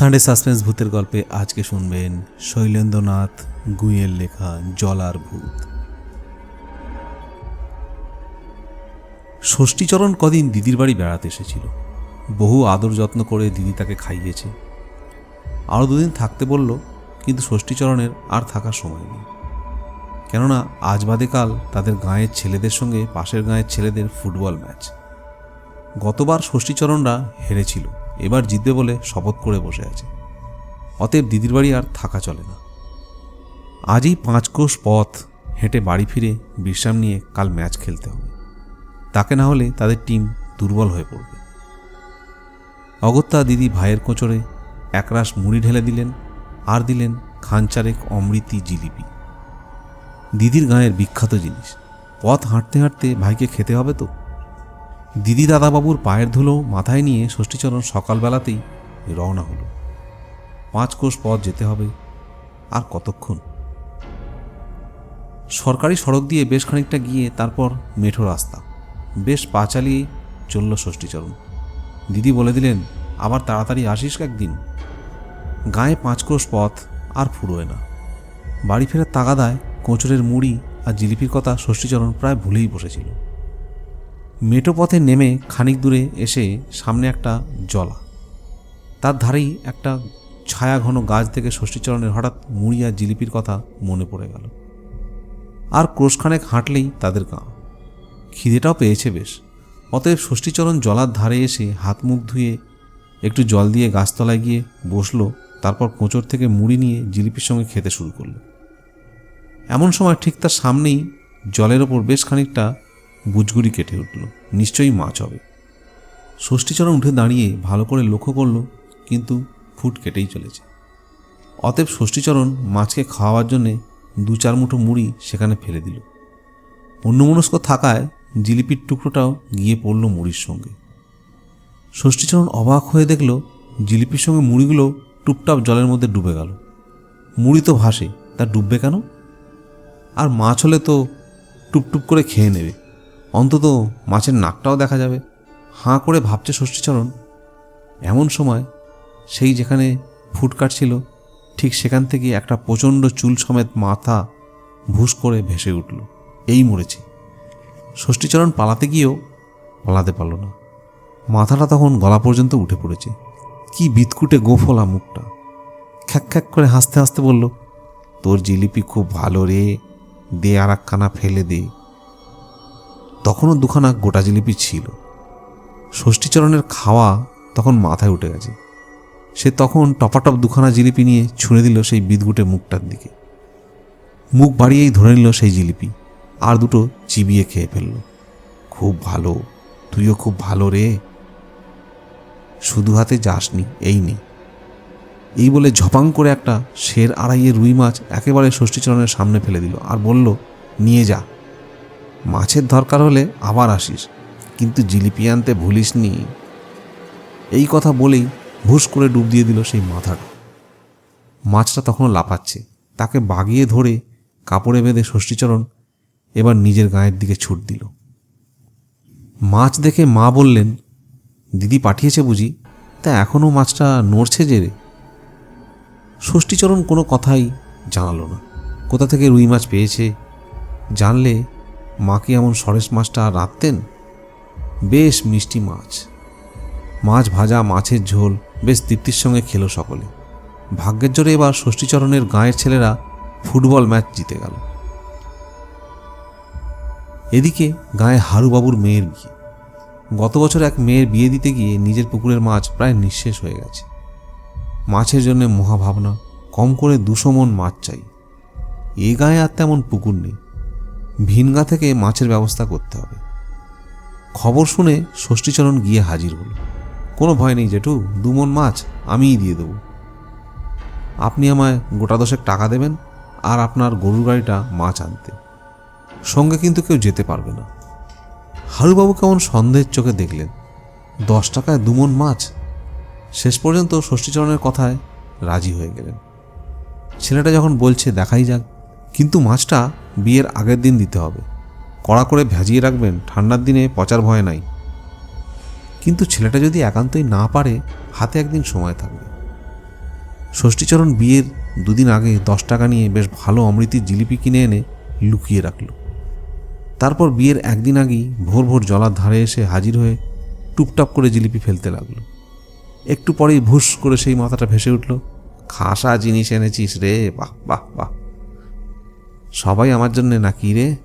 Sunday suspense ভূতের গল্পে আজকে শুনবেন শৈলেন্দ্রনাথ গুইয়ের লেখা জলার ভূত। ষষ্ঠীচরণ কদিন দিদির বাড়ি বেড়াতে এসেছিল। বহু আদর যত্ন করে দিদি তাকে খাইয়েছে। আরও দুদিন থাকতে বলল, কিন্তু ষষ্ঠীচরণের আর থাকার সময় নেই। কেননা আজ বাদে কাল তাদের গাঁয়ের ছেলেদের সঙ্গে পাশের গাঁয়ের ছেলেদের ফুটবল ম্যাচ। গতবার ষষ্ঠীচরণরা হেরেছিল। এবার জিতবে বলে শপথ করে বসে আছে। অতএব দিদির বাড়ি আর থাকা চলে না। আজই পাঁচ কোষ পথ হেঁটে বাড়ি ফিরে বিশ্রাম নিয়ে কাল ম্যাচ খেলতে হবে। তাকে না হলে তাদের টিম দুর্বল হয়ে পড়বে। অগত্যা দিদি ভাইয়ের কোচরে একরাশ মুড়ি ঢেলে দিলেন, আর দিলেন খানচারেক অমৃতি জিলিপি। দিদির গাঁয়ের বিখ্যাত জিনিস। পথ হাঁটতে হাঁটতে ভাইকে খেতে হবে তো? দিদি দাদাবাবুর পায়ের ধুলো মাথায় নিয়ে ষষ্ঠীচরণ সকালবেলাতেই রওনা হলো। পাঁচ কোষ পথ যেতে হবে, আর কতক্ষণ? সরকারি সড়ক দিয়ে বেশ খানিকটা গিয়ে তারপর মেঠো রাস্তা। বেশ পা চালিয়ে চলল ষষ্ঠীচরণ। দিদি বলে দিলেন, আবার তাড়াতাড়ি আসিস একদিন। গায়ে পাঁচ কোষ পথ আর ফুরোয় না। বাড়ি ফেরার তাগাদায় কোঁচড়ের মুড়ি আর জিলিপির কথা ষষ্ঠীচরণ প্রায় ভুলেই বসেছিল। মেটো পথে নেমে খানিক দূরে এসে সামনে একটা জলা। তার ধারেই একটা ছায়া ঘন গাছ থেকে ষষ্ঠীচরণের হঠাৎ মুড়ি আর জিলিপির কথা মনে পড়ে গেল। আর ক্রোশখানেক হাঁটলেই তাদের গাঁ। খিদেটাও পেয়েছে বেশ। অতএব ষষ্ঠীচরণ জলার ধারে এসে হাত মুখ ধুয়ে একটু জল দিয়ে গাছতলায় গিয়ে বসল, তারপর কোঁচর থেকে মুড়ি নিয়ে জিলিপির সঙ্গে খেতে শুরু করল। এমন সময় ঠিক তার সামনেই জলের ওপর বেশ খানিকটা বুজগুড়ি কেটে উঠল। নিশ্চয়ই মাছ হবে। ষষ্ঠীচরণ উঠে দাঁড়িয়ে ভালো করে লক্ষ্য করল, কিন্তু ফুট কেটেই চলেছে। অতএব ষষ্ঠীচরণ মাছকে খাওয়ার জন্যে দু চার মুঠো মুড়ি সেখানে ফেলে দিল। অন্যমনস্ক থাকায় জিলিপির টুকরোটাও গিয়ে পড়ল মুড়ির সঙ্গে। ষষ্ঠীচরণ অবাক হয়ে দেখল, জিলিপির সঙ্গে মুড়িগুলো টুপটাপ জলের মধ্যে ডুবে গেল। মুড়ি তো ভাসে, তা ডুববে কেন? আর মাছ হলে তো টুপটুপ করে খেয়ে নেবে। অন্তত মাছের নাকটাও দেখা যাবে। হাঁ করে ভাবছে ষষ্ঠীচরণ। এমন সময় সেই যেখানে ফুট কাটছিল ঠিক সেখান থেকে একটা প্রচণ্ড চুল সমেত মাথা ভুস করে ভেসে উঠল। এই মরেছে। ষষ্ঠীচরণ পালাতে গিয়েও পালাতে পারল না। মাথাটা তখন গলা পর্যন্ত উঠে পড়েছে। কি বিতকুটে গোফলা মুখটা। খ্যাক খ্যাক করে হাসতে হাসতে বলল, তোর জিলিপি খুব ভালো রে। দে আর একখানা ফেলে দে। তখনও দুখানা গোটা জিলিপি ছিল। ষষ্ঠীচরণের খাওয়া তখন মাথায় উঠে গেছে। সে তখন টপাটপ দুখানা জিলিপি নিয়ে ছুঁড়ে দিল সেই বিদগুটে মুখটার দিকে। মুখ বাড়িয়েই ধরে নিল সেই জিলিপি, আর দুটো চিবিয়ে খেয়ে ফেলল। খুব ভালো, তুইও খুব ভালো রে। শুধু হাতে যাসনি, এই নেই এই বলে ঝপাং করে একটা শের আড়াইয়ে রুই মাছ একেবারে ষষ্ঠীচরণের সামনে ফেলে দিল, আর বলল, নিয়ে যা। মাছের দরকার হলে আবার আসিস। কিন্তু জিলিপি আনতে ভুলিসনি। এই কথা বলেই ভুস করে ডুব দিয়ে দিল সেই মাথাটা। মাছটা তখনও লাফাচ্ছে। তাকে বাগিয়ে ধরে কাপড়ে বেঁধে ষষ্ঠীচরণ এবার নিজের গায়ের দিকে ছুট দিল। মাছ দেখে মা বললেন, দিদি পাঠিয়েছে বুঝি। তা এখনও মাছটা নড়ছে যে রে? ষষ্ঠীচরণ কোনো কথাই জানালো না। কোথা থেকে রুই মাছ পেয়েছে জানলে মাকে এমন সরেশ মাছটা রাঁধতেন? বেশ মিষ্টি মাছ। মাছ ভাজা, মাছের ঝোল, বেশ তৃপ্তির সঙ্গে খেলো সকলে। ভাগ্যের জোরে এবার ষষ্ঠীচরণের গাঁয়ের ছেলেরা ফুটবল ম্যাচ জিতে গেল। এদিকে গায়ে হারুবাবুর মেয়ের বিয়ে। গত বছর এক মেয়ের বিয়ে দিতে গিয়ে নিজের পুকুরের মাছ প্রায় নিঃশেষ হয়ে গেছে। মাছের জন্য মহাভাবনা, কম করে দুশো মন মাছ চাই। এ গায়ে আর তেমন পুকুর নেই। ভিনগা থেকে মাছের ব্যবস্থা করতে হবে। খবর শুনে ষষ্ঠীচরণ গিয়ে হাজির হলো। কোনো ভয় নেই জেঠু, দুমন মাছ আমিই দিয়ে দেবো। আপনি আমায় গোটা দশেক টাকা দেবেন আর আপনার গরুর গাড়িটা মাছ আনতে। সঙ্গে কিন্তু কেউ যেতে পারবে না। হারুবাবু কেমন সন্দেহের চোখে দেখলেন। দশ টাকায় দুমন মাছ? শেষ পর্যন্ত ষষ্ঠীচরণের কথায় রাজি হয়ে গেলেন। ছেলেটা যখন বলছে, দেখাই যাক। কিন্তু মাছটা বিয়ের আগের দিন দিতে হবে। কড়া করে ভেজিয়ে রাখবেন, ঠান্ডার দিনে পচার ভয় নাই। কিন্তু ছেলেটা যদি একান্তই না পারে, হাতে একদিন সময় থাকবে। ষষ্ঠীচরণ বিয়ের দুদিন আগে দশ টাকা নিয়ে বেশ ভালো অমৃতির জিলিপি কিনে এনে লুকিয়ে রাখল। তারপর বিয়ের একদিন আগেই ভোর ভোর জলার ধারে এসে হাজির হয়ে টুপটাপ করে জিলিপি ফেলতে লাগল। একটু পরেই ভুস করে সেই মাথাটা ভেসে উঠল। খাসা জিনিস এনেছিস রে, বাহ বাহ বাহ। সবাই আমার জন্যে নাকি রে?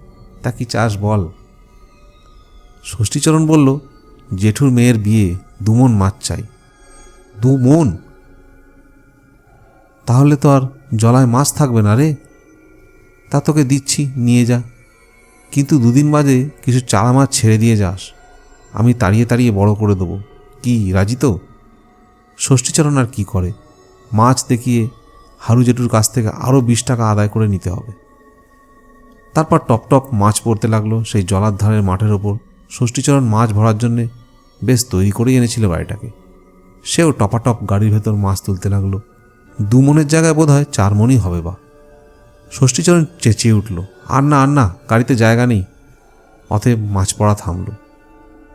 তা কি চাস বল। ষষ্ঠীচরণ বলল, জেঠুর মেয়ের বিয়ে দুমন মাছ চাই। দু মন তাহলে তো আর জলায় মাছ থাকবে না রে। তা তোকে দিচ্ছি, নিয়ে যা। কিন্তু দুদিন বাদে কিছু চারা মাছ ছেড়ে দিয়ে যাস। আমি তাড়িয়ে তাড়িয়ে বড় করে দেবো। কি, রাজি তো? ষষ্ঠীচরণ আর কি করে? মাছ দেখিয়ে হারু জেঠুর কাছ থেকে আরও বিশ টাকা আদায় করে নিতে হবে। তারপর টপ টপ মাছ পড়তে লাগল সেই জলার ধারের মাঠের ওপর ষষ্ঠীচরণ মাছ ভরার জন্যে বেশ তৈরি করেই এনেছিল বাড়িটাকে। সেও টপাটপ গাড়ির ভেতর মাছ তুলতে লাগল। দু মনের জায়গায় বোধ হয় চার মনই হবে বা। ষষ্ঠীচরণ চেঁচিয়ে উঠল আর না আর না গাড়িতে জায়গা নেই। অতএব মাছ পড়া থামল।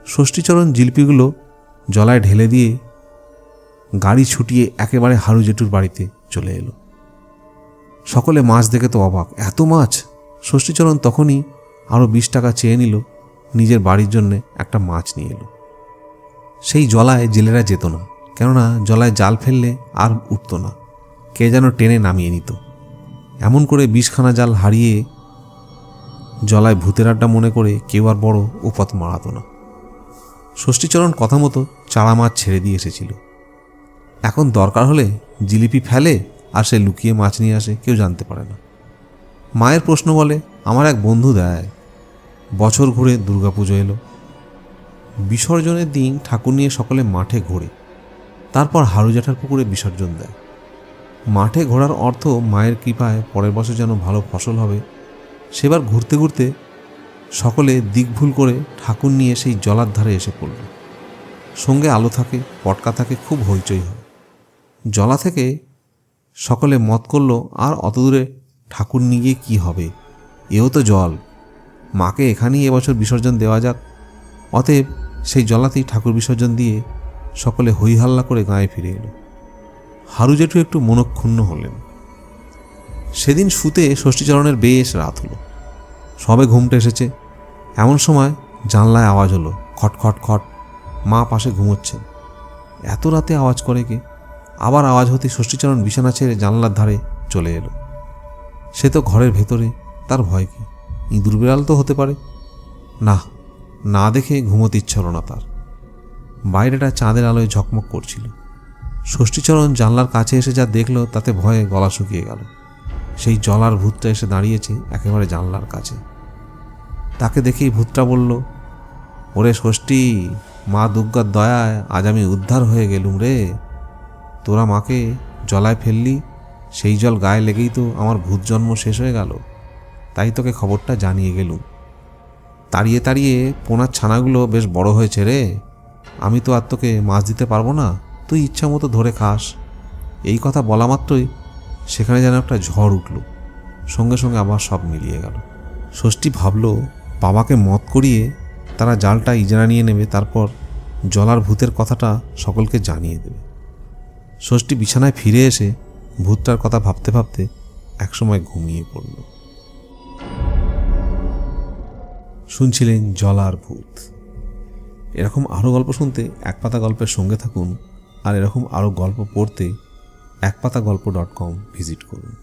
ষষ্ঠীচরণ জিলপিগুলো জলায় ঢেলে দিয়ে গাড়ি ছুটিয়ে একেবারে হারু জেঠুর বাড়িতে চলে এলো। সকলে মাছ দেখে তো অবাক, এত মাছ? ষষ্ঠীচরণ তখনই আরও বিশ টাকা চেয়ে নিল, নিজের বাড়ির জন্যে একটা মাছ নিয়ে এলো। সেই জলায় জেলেরা যেত না, কেননা জলায় জাল ফেললে আর উঠত না, কে যেন টেনে নামিয়ে নিত। এমন করে বিষখানা জাল হারিয়ে জলায় ভূতের আড্ডা মনে করে কেউ আর বড় উপত মারাত না। ষষ্ঠীচরণ কথা মতো চারা মাছ ছেড়ে দিয়ে এসেছিল। এখন দরকার হলে জিলিপি ফেলে আর সে লুকিয়ে মাছ নিয়ে আসে কেউ জানতে পারে না। মায়ের প্রশ্ন বলে, আমার এক বন্ধু দেয় বছর ঘুরে দুর্গাপুজো এলো। বিসর্জনের দিন ঠাকুর নিয়ে সকলে মাঠে ঘোরে। তারপর হারু জ্যাঠার পুকুরে বিসর্জন দেয়। মাঠে ঘোরার অর্থ মায়ের কৃপায় পরের বছর যেন ভালো ফসল হবে। সেবার ঘুরতে ঘুরতে সকলে দিক ভুল করে ঠাকুর নিয়ে সেই জলার ধারে এসে পড়ল। সঙ্গে আলো থাকে, পটকা থাকে, খুব হইচই হয়। জলা থেকে সকলে মত করল, আর অত দূরে ঠাকুর নিয়ে কী হবে? এও তো জল। মাকে এখানেই এবছর বিসর্জন দেওয়া যাক। অতএব সেই জলাতেই ঠাকুর বিসর্জন দিয়ে সকলে হই হাল্লা করে গায়ে ফিরে এলো। হারু জেঠু একটু মনক্ষুণ্ণ হলেন। সেদিন শুতে ষষ্ঠীচরণের বেশ রাত হলো। সবে ঘুমটে এসেছে। এমন সময় জানলায় আওয়াজ হলো, খট খট খট, মা পাশে ঘুমোচ্ছেন। এত রাতে আওয়াজ করে কে? আবার আওয়াজ হতে ষষ্ঠীচরণ বিছানা ছেড়ে জানলার ধারে চলে এলো। সে তো ঘরের ভেতরে, তার ভয় কি? ইঁদুর বিড়াল তো হতে পারে। না না দেখে ঘুমোতে ইচ্ছা না তার। বাইরেটা চাঁদের আলোয় ঝকমক করছিল। ষষ্ঠীচরণ জানলার কাছে এসে যা দেখল, তাতে ভয়ে গলা শুকিয়ে গেল। সেই জলার ভূতটা এসে দাঁড়িয়েছে একেবারে জানলার কাছে। তাকে দেখেই ভূতটা বলল, ওরে ষষ্ঠী, মা দুর্গার দয়ায় আজ আমি উদ্ধার হয়ে গেলুম রে। তোরা মাকে জলায় ফেললি সেই জল গায়ে লেগেই তো আমার ভূত জন্ম শেষ হয়ে গেল। তাই তোকে খবরটা জানিয়ে গেলুম। তাড়িয়ে তাড়িয়ে পোনার ছানাগুলো বেশ বড় হয়েছে রে। আমি তো আর তোকে মাছ দিতে পারব না। তুই ইচ্ছা মতো ধরে খাস। এই কথা বলা মাত্রই সেখানে যেন একটা ঝড় উঠল। সঙ্গে সঙ্গে আবার সব মিলিয়ে গেল। ষষ্ঠী ভাবল, বাবাকে মত করিয়ে তারা জালটা ইজারা নিয়ে নেবে, তারপর জলার ভূতের কথাটা সকলকে জানিয়ে দেবে। ষষ্ঠী বিছানায় ফিরে এসে ভূতটার কথা ভাবতে ভাবতে একসময় ঘুমিয়ে পড়ল। শুনছিলেন জলার ভূত। এরকম আরও গল্প শুনতে এক পাতা গল্পের সঙ্গে থাকুন আর এরকম আরও গল্প পড়তে এক পাতা গল্প ডট কম ভিজিট করুন।